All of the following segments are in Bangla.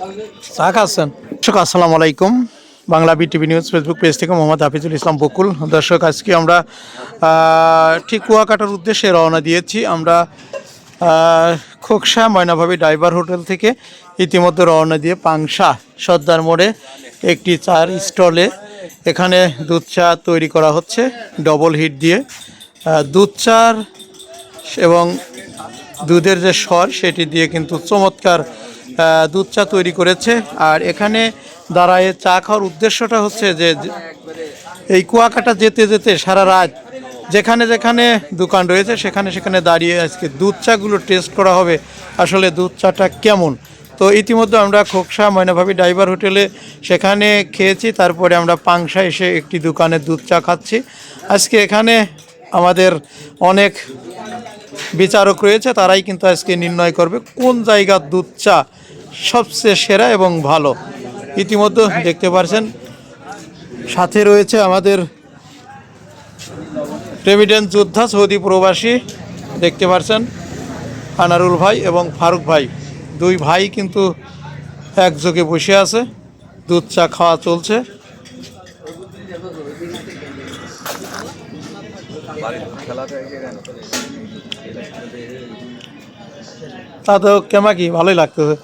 দর্শক, আসসালামু আলাইকুম। Bangla BTV news Facebook page থেকে মোহাম্মদ হাফিজুল ইসলাম বকুল। দর্শক, আজকে আমরা ঠিক কুয়াকাটার উদ্দেশ্যে রওনা দিয়েছি। আমরা খোকসা ময়নাভাবি ড্রাইভার হোটেল থেকে ইতিমধ্যে রওনা দিয়ে পাংশা সর্দার মোড়ে একটি চার স্টলে এখানে দুধ চা তৈরি করা হচ্ছে, ডবল হিট দিয়ে। দুধ চার এবং দুধের যে স্বর, সেটি দিয়ে কিন্তু চমৎকার দুধ চা তৈরি করেছে। আর এখানে দাঁড়ায় চা খাওয়ার উদ্দেশ্যটা হচ্ছে যে এই কুয়াকাটা যেতে যেতে সারা রাত যেখানে যেখানে দোকান রয়েছে, সেখানে সেখানে দাঁড়িয়ে আজকে দুধ চাগুলো টেস্ট করা হবে। আসলে দুধ চাটা কেমন? তো ইতিমধ্যে আমরা খোকসা ময়নাভাবি ডাইভার হোটেলে সেখানে খেয়েছি, তারপরে আমরা পাংশা এসে একটি দোকানে দুধ চা খাচ্ছি। আজকে এখানে আমাদের অনেক বিচারক রয়েছে, তারাই কিন্তু আজকে নির্ণয় করবে কোন জায়গার দুধ চা সবচেয়ে সেরা এবং ভালো। ইতিমধ্যে দেখতে পারছেন, সাথে রয়েছে আমাদের রেমিডেন্স যোদ্ধা, সৌদি প্রবাসী, দেখতে পারছেন, আনারুল ভাই এবং ফারুক ভাই। দুই ভাই কিন্তু একযোগে বসে আছে, দুধ চা খাওয়া চলছে। তা তো কেমা কি? ভালোই লাগতেছে।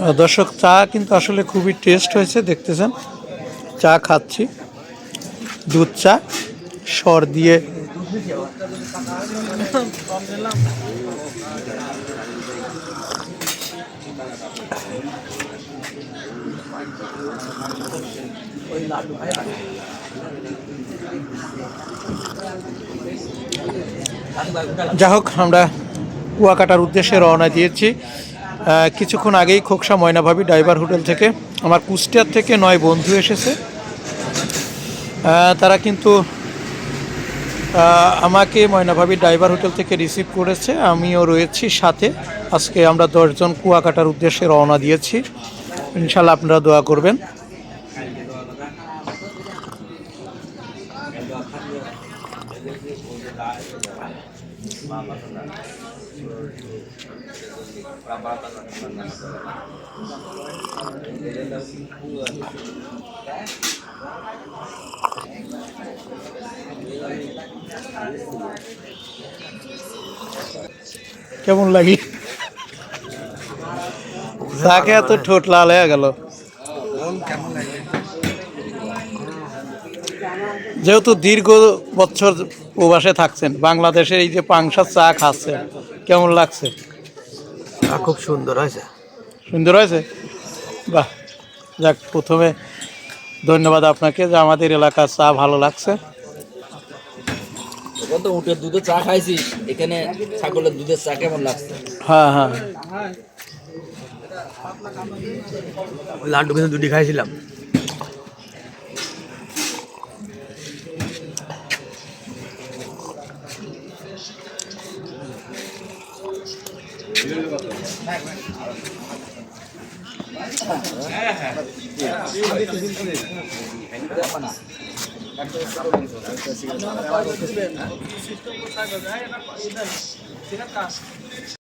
আহ, দর্শক চা কিন্তু আসলে খুবই টেস্ট হয়েছে দেখতেছেন। চা খাচ্ছি। দুধ চা সর দিয়ে। যা হোক, আমরা কুয়াকাটার উদ্দেশ্যে রওনা দিয়েছি। কিছুক্ষণ আগেই খোকসা, ময়নাভাবি ডাইভার হোটেল থেকে আমার কুষ্টিয়ার থেকে নয় বন্ধু এসেছে। তারা কিন্তু আমাকে ময়নাভাবি ডাইভার হোটেল থেকে রিসিভ করেছে। আমিও রয়েছি সাথে। আজকে আমরা দশজন কুয়াকাটার উদ্দেশ্যে রওনা দিয়েছি। ইনশাল্লাহ আপনারা দোয়া করবেন। কেমন লাগি যাকে এত ঠোঁট লাল হয়ে গেল যেহেতু দীর্ঘ বছর প্রবাসে থাকছেন বাংলাদেশের এই যে পাংশা চা খাচ্ছেন কেমন লাগছে? খুব সুন্দর হয়েছে। সুন্দর হয়েছে? বাহ যাক প্রথমে ধন্যবাদ আপনাকে যে আমাদের এলাকার চা ভালো লাগছে। তো উটের দুধের চা খাইছিস? এখানে ছাগলের দুধের চা কেমন লাগছে? হ্যাঁ হ্যাঁ। লাড্ডু কিন্তু দুটি খাইছিলাম। Terima kasih.